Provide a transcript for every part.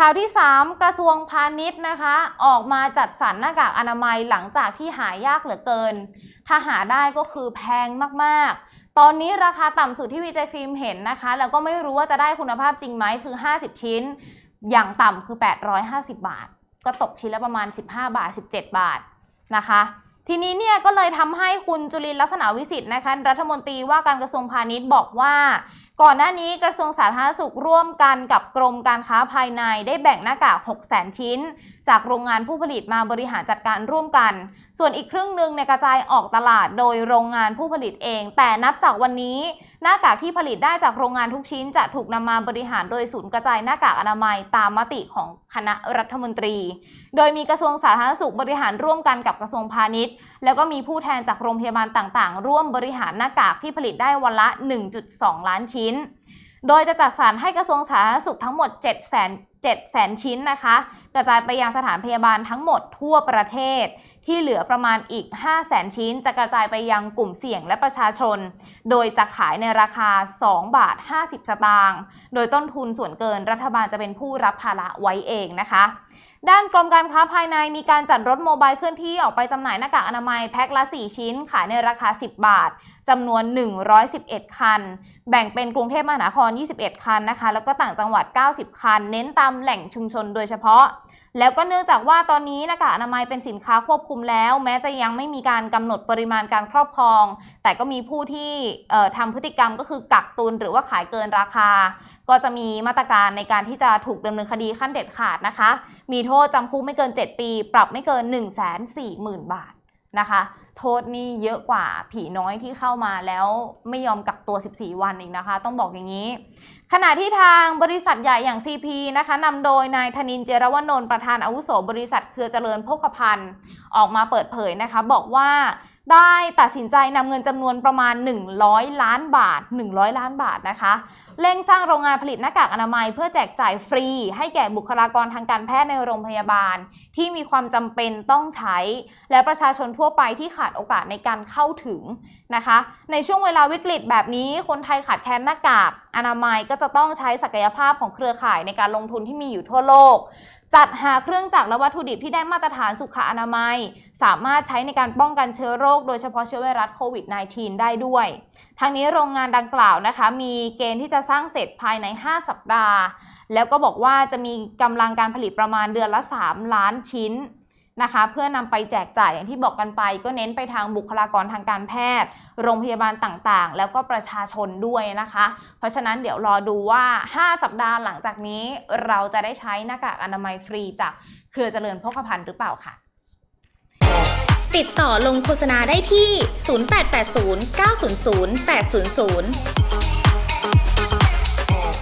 ข่าวที่ 3 กระทรวงพาณิชย์นะคะ ออกมาจัดสรรหน้ากากอนามัยหลังจากที่หายากเหลือเกิน ถ้าหาได้ก็คือแพงมากๆ ตอนนี้ราคาต่ำสุดที่วีเจครีมเห็นนะคะ แล้วก็ไม่รู้ว่าจะได้คุณภาพจริงไหมคือ 50 ชิ้น อย่างต่ำคือ 850 บาท ก็ตกชิ้นละประมาณ 15 บาท 17 บาทนะคะ ทีนี้เนี่ยก็เลยทำให้คุณจุลินลักษณะวิสิทธิ์นะคะรัฐมนตรีว่าการกระทรวงพาณิชย์บอกว่า ก่อนหน้านี้กระทรวงสาธารณสุขร่วมกันกับกรมการค้าภายในได้แบ่งหน้ากาก 600,000 ชิ้น จากโรงงานผู้ผลิตมาบริหารจัดการร่วมกัน ส่วนอีกครึ่งหนึ่งในกระจายออกตลาดโดยโรงงานผู้ผลิตเอง แต่นับจากวันนี้ หน้ากากที่ผลิตได้จากโรงงานทุกชิ้นจะถูกนำมาบริหารโดยศูนย์กระจายหน้ากากอนามัยตามมติของคณะรัฐมนตรี โดยมีกระทรวงสาธารณสุขบริหารร่วมกันกับกระทรวงพาณิชย์ แล้วก็มีผู้แทนจากโรงพยาบาลต่างๆ ร่วมบริหารหน้ากากที่ผลิตได้วันละ 1.2 ล้านชิ้น โดยจะจัดสรรให้กระทรวงสาธารณสุขทั้งหมด7 0 0 0 0 7แสนชิ้นนะคะ กระจายไปยังสถานพยาบาลทั้งหมดทั่วประเทศ ที่เหลือประมาณอีก 5 0 0แสนชิ้น จะกระจายไปยังกลุ่มเสี่ยงและประชาชน โดยจะขายในราคา 2 บาท 50 สตางค์ โดยต้นทุนส่วนเกินรัฐบาลจะเป็นผู้รับภาระไว้เองนะคะ ด้านกรมการค้าภายในมีการจัดรถโมบายเคลื่อนที่ออกไปจำหน่ายหน้ากากอนามัยแพ็คละ 4 ชิ้น ขายในราคา 10 บาทจำนวน 111 คัน แบ่งเป็นกรุงเทพมหานคร 21 คันนะคะ แล้วก็ต่างจังหวัด 90 คัน เน้นตามแหล่งชุมชนโดยเฉพาะ แล้วก็เนื่องจากว่าตอนนี้หน้ากากอนามัยเป็นสินค้าควบคุมแล้ว แม้จะยังไม่มีการกำหนดปริมาณการครอบครอง แต่ก็มีผู้ที่เอ่อทำพฤติกรรมก็คือกักตุนหรือว่าขายเกินราคา ก็จะมีมาตรการในการที่จะถูกดำเนินคดีขั้นเด็ดขาดนะคะ มีโทษจำคุกไม่เกิน 7 ปี ปรับไม่เกิน 1 4 0 0 0 0 บาทนะคะ โทษนี่เยอะกว่าผีน้อยที่เข้ามาแล้วไม่ยอมกักตัว 14 วันอีกนะคะ ต้องบอกอย่างนี้ ขณะที่ทางบริษัทใหญ่อย่าง CP นะคะนำโดยนายธนินเจรวนนท์ประธานอาวุโสบริษัทเครือเจริญโภคภัณฑ์ออกมาเปิดเผยนะคะ บอกว่า ได้ตัดสินใจนำเงินจำนวนประมาณ 100 ล้านบาท 100 ล้านบาทนะคะ เร่งสร้างโรงงานผลิตหน้ากากอนามัย เพื่อแจกจ่ายฟรี ให้แก่บุคลากรทางการแพทย์ในโรงพยาบาล ที่มีความจำเป็นต้องใช้ และประชาชนทั่วไปที่ขาดโอกาสในการเข้าถึงนะคะ ในช่วงเวลาวิกฤตแบบนี้ คนไทยขาดแคลนหน้ากากอนามัยก็จะต้องใช้ศักยภาพของเครือข่ายในการลงทุนที่มีอยู่ทั่วโลกจัดหาเครื่องจักรและวัตถุดิบที่ได้มาตรฐานสุขอนามัย สามารถใช้ในการป้องกันเชื้อโรค โดยเฉพาะเชื้อไวรัสโควิด -19 ได้ด้วย ทางนี้โรงงานดังกล่าวนะคะ มีเกณฑ์ที่จะสร้างเสร็จภายใน 5 สัปดาห์ แล้วก็บอกว่าจะมีกำลังการผลิตประมาณเดือนละ 3 ล้านชิ้น นะคะ เพื่อนำไปแจกจ่ายอย่างที่บอกกันไป ก็เน้นไปทางบุคลากรทางการแพทย์ โรงพยาบาลต่างๆ แล้วก็ประชาชนด้วยนะคะ เพราะฉะนั้นเดี๋ยวรอดูว่า 5 สัปดาห์หลังจากนี้เราจะได้ใช้หน้ากากอนามัยฟรีจากเครือเจริญโภคภัณฑ์หรือเปล่าค่ะ ติดต่อลงโฆษณาได้ที่ 0880 900 800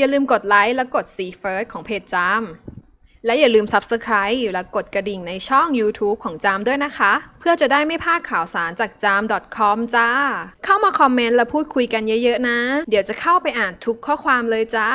อย่าลืมกดไลค์และกด See First ของเพจจามและอย่าลืม Subscribe และกดกระดิ่งในช่อง YouTube ของจามด้วยนะคะ เพื่อจะได้ไม่พลาดข่าวสารจากจาม .com จ้า เข้ามาคอมเมนต์และพูดคุยกันเยอะๆนะ เดี๋ยวจะเข้าไปอ่านทุกข้อความเลยจ้า